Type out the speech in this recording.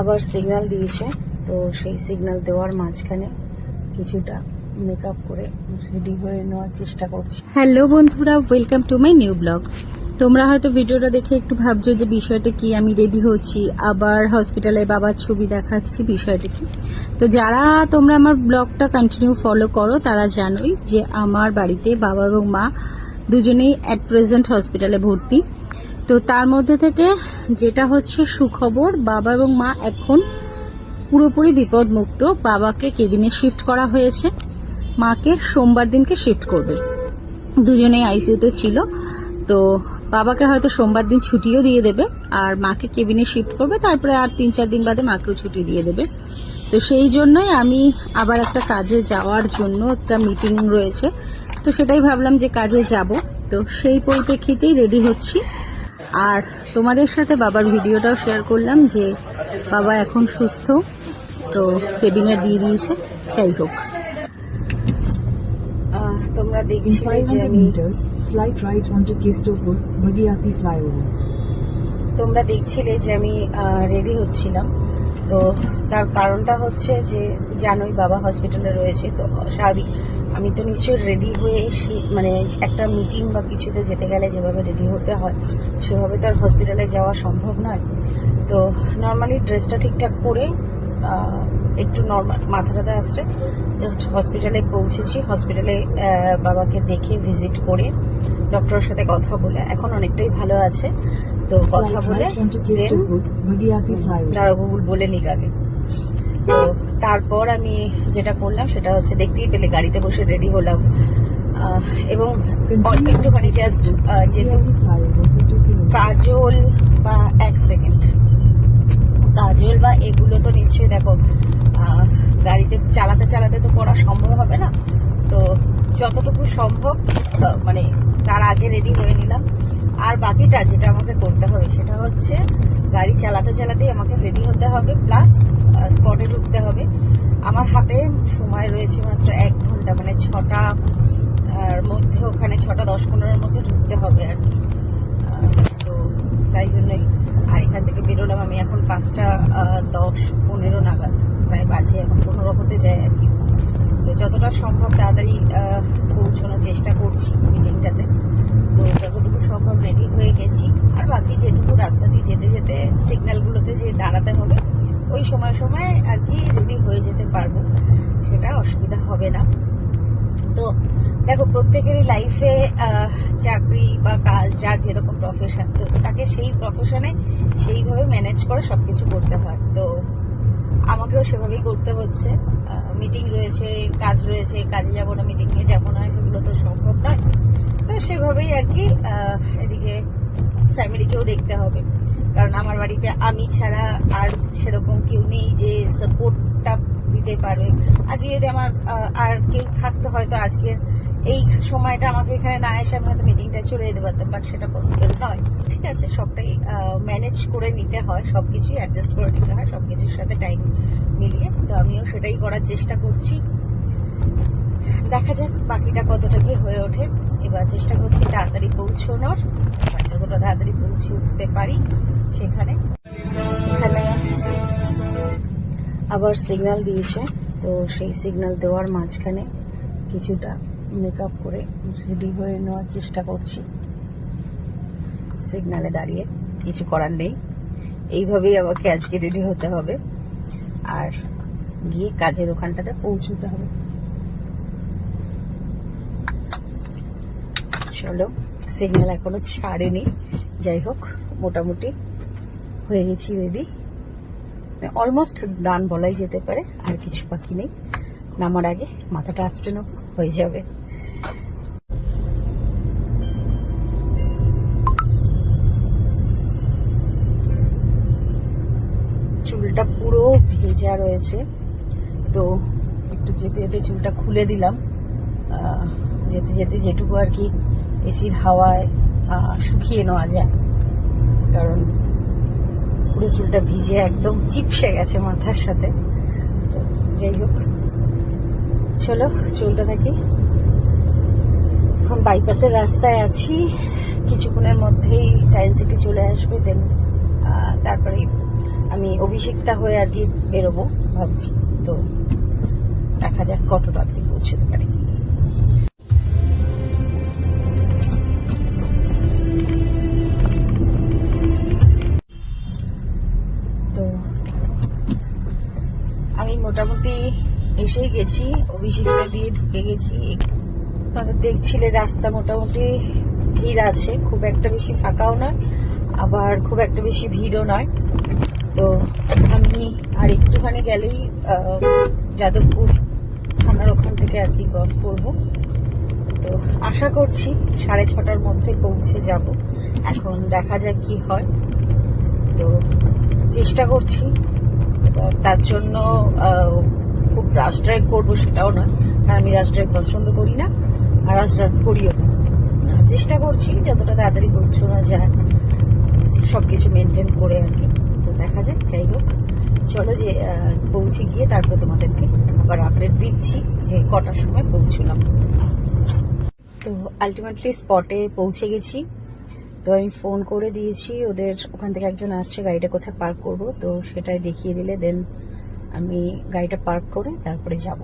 আবার সিগন্যাল দিয়েছে, তো সেই সিগন্যাল দেওয়ার মাঝখানে কিছুটা মেকআপ করে রেডি হয়ে নেওয়ার চেষ্টা করছি। হ্যালো বন্ধুরা welcome to my new blog তোমরা হয়তো ভিডিওটা দেখে একটু ভাবছ যে বিষয়টা কি, আমি রেডি হচ্ছি, আবার হসপিটালে বাবার ছবি দেখাচ্ছি, বিষয়টা কি? তো যারা তোমরা আমার ব্লগটা কন্টিনিউ ফলো করো, তারা জানোই যে আমার বাড়িতে বাবা এবং মা দুজনেই অ্যাট প্রেজেন্ট হসপিটালে ভর্তি। তো তার মধ্যে থেকে যেটা হচ্ছে সুখবর, বাবা এবং মা এখন পুরোপুরি বিপদমুক্ত। বাবাকে কেবিনে শিফট করা হয়েছে। মাকে সোমবার দিনকে শিফট করবে। দুজনেই আইসিইউতে ছিল। তো বাবাকে হয়তো সোমবার দিন ছুটিও দিয়ে দেবে আর মাকে কেবিনে শিফট করবে। তারপরে আর তিন চার দিন বাদে মাকেও ছুটি দিয়ে দেবে। তো সেই জন্যই আমি আবার একটা কাজে যাওয়ার জন্য একটা মিটিং রয়েছে। তো সেটাই ভাবলাম যে কাজে যাব। তো সেই পরিপ্রেক্ষিতেই রেডি হচ্ছি। আর তোমাদের সাথে বাবার ভিডিওটাও শেয়ার করলাম যে বাবা এখন সুস্থ তো কেবিনে দিয়ে দিয়েছে যাই হোক তোমরা দেখছি যে 500 আমি meters, slight right টু. তোমরা দেখছিলে যে আমি রেডি হচ্ছিলাম তো তার কারণটা হচ্ছে যে জানোই বাবা হসপিটালে রয়েছে, তো স্বাভাবিক। আমি তো নিশ্চয়ই রেডি হয়ে সে- মানে একটা মিটিং বা কিছুতে যেতে গেলে যেভাবে রেডি হতে হয়, সেভাবে তো আর হসপিটালে যাওয়া সম্ভব নয়। তো নর্মালি ড্রেসটা ঠিকঠাক পরে একটু নর্মাল মাথা টাথা আসছে জাস্ট হসপিটালে পৌঁছেছি। হসপিটালে বাবাকে দেখে ভিজিট করে ডক্টরের সাথে কথা বলে, এখন অনেকটাই ভালো আছে। তো কথা বলে. দাঁড়া গুগল বলে নিক আগে। তো তারপর আমি যেটা করলাম সেটা হচ্ছে দেখতেই পেলে গাড়িতে বসে রেডি হলাম। এবং একটুখানি জাস্ট যেহেতু Bhagiati flyover for 2 kilometers. কাজল বা এক সেকেন্ড। কাজল বা এগুলো তো নিশ্চয়ই দেখো গাড়িতে চালাতে চালাতে তো পড়া সম্ভব হবে না। তো যতটুকু সম্ভব মানে তার আগে রেডি হয়ে নিলাম। আর বাকিটা যেটা আমাকে করতে হবে সেটা হচ্ছে গাড়ি চালাতে চালাতেই আমাকে রেডি হতে হবে প্লাস স্পটে ঢুকতে হবে। আমার হাতে সময় রয়েছে মাত্র এক ঘণ্টা মানে ছটা মধ্যে ওখানে ছটা, দশ, পনেরোর মধ্যে ঢুকতে হবে আর কি। তো তাই জন্যই। আর এখান থেকে বেরোলাম আমি এখন পাঁচটা দশ, পনেরো নাগাদ, প্রায় বাজে এখন পনেরো হতে যায় আর কি। তো যতটা সম্ভব তাড়াতাড়ি পৌঁছানোর চেষ্টা করছি মিটিংটাতে তো যতটুকু সম্ভব রেডি হয়ে গেছি। আর বাকি যেটুকু রাস্তা দিয়ে যেতে যেতে সিগন্যালগুলোতে যে দাঁড়াতে হবে, ওই সময় সময় আর কি রেডি হয়ে যেতে পারব, সেটা অসুবিধা হবে না। তো দেখো, প্রত্যেকেরই লাইফে চাকরি বা কাজ, যার যেরকম প্রফেশন তো তাকে সেই প্রফেশনে সেইভাবে ম্যানেজ করে সবকিছু করতে হয়। তো আমাকেও সেভাবেই করতে হচ্ছে। মিটিং রয়েছে, কাজ রয়েছে, কাজে যাব না মিটিং এ যাব না সেগুলো তো সম্ভব নয় তো সেভাবেই আর কি এদিকে ফ্যামিলিকেও দেখতে হবে। কারণ আমার বাড়িতে আমি ছাড়া আর সেরকম কেউ নেই যে সাপোর্টটা দিতে পারবে। আজকে যদি আমার আর কেউ থাকতো হয়তো আজকে এই সময়টা আমাকে এখানে না এসে আমি হয়তো মিটিংটা চলে যেতে পারতাম বাট সেটা পসিবল নয়। ঠিক আছে, সবটাই ম্যানেজ করে নিতে হয়, সবকিছুই অ্যাডজাস্ট করে নিতে হয়, সবকিছুর সাথে টাইম মিলিয়ে। তো আমিও সেটাই করার চেষ্টা করছি। দেখা যাক বাকিটা কতটা কি হয়ে ওঠে। এবার চেষ্টা করছি তাড়াতাড়ি পৌঁছানোর। যতটা তাড়াতাড়ি পৌঁছে উঠতে পারি সেখানে। আবার সিগন্যাল দিয়েছে, তো সেই সিগন্যাল দেওয়ার মাঝখানে কিছুটা মেকআপ করে রেডি হয়ে নেওয়ার চেষ্টা করছি। সিগনালে দাঁড়িয়ে কিছু করার নেই। এইভাবেই আমাকে আজকে রেডি হতে হবে। আর গিয়ে কাজের ওখানটাতে পৌঁছতে হবে। চলো। সিগন্যাল এখনও ছাড়েনি। যাই হোক, মোটামুটি হয়ে গেছি রেডি অলমোস্ট ডান বলাই যেতে পারে, আর কিছু বাকি নেই। নামার আগে মাথাটা আঁচড়ে নেব, হয়ে যাবে। চুলটা পুরো ভেজা রয়েছে। তো একটু যেতে যেতে চুলটা খুলে দিলাম। যেতে যেতে যেটুকু আর কি এসির হাওয়ায় শুকিয়ে নেওয়া যায়। কারণ পুরো চুলটা ভিজে একদম চিপসে গেছে মাথার সাথে। তো যাই হোক, চলো চলতে থাকি এখন বাইপাসের রাস্তায় আছি। কিছুক্ষণের মধ্যেই সায়েন্স সিটি চলে আসবে দেন তারপরে আমি অভিষেকটা হয়ে আর কি বেরোবো, ভাবছি। তো দেখা যাক কত তাড়াতাড়ি পৌঁছতে পারি। এসেই গেছি, অভিষেকটা দিয়ে ঢুকে গেছি। আপনারা দেখছিলে রাস্তা মোটামুটি ভিড় আছে, খুব একটা বেশি ফাঁকাও নয়, আবার খুব একটা বেশি ভিড়ও নয়। তো আমি আর একটুখানি গেলেই যাদবপুর থানার ওখান থেকে আর কি ক্রস করব। তো আশা করছি সাড়ে ছটার মধ্যে পৌঁছে যাব। এখন দেখা যাক কি হয়। তো চেষ্টা করছি তার জন্য খুব রাশ ড্রাইভ করব সেটাও নয়, কারণ আমি রাশ ড্রাইভ পছন্দ করি না, আর রাশ ড্রাইভ করিও না। চেষ্টা করছি যতটা তাড়াতাড়ি পৌঁছানো যায়, সবকিছু মেনটেন করে আর কি। তো দেখা যাক, যাই হোক। চলো যে পৌঁছে গিয়ে তারপর তোমাদেরকে আবার আপডেট দিচ্ছি যে কটার সময় পৌঁছলাম। তো আলটিমেটলি স্পটে পৌঁছে গেছি। তো আমি ফোন করে দিয়েছি, ওদের ওখান থেকে একজন আসছে, গাড়িটা কোথায় পার্ক করব, তো সেটাই দেখিয়ে দিলে দেন আমি গাড়িটা পার্ক করে তারপরে যাব।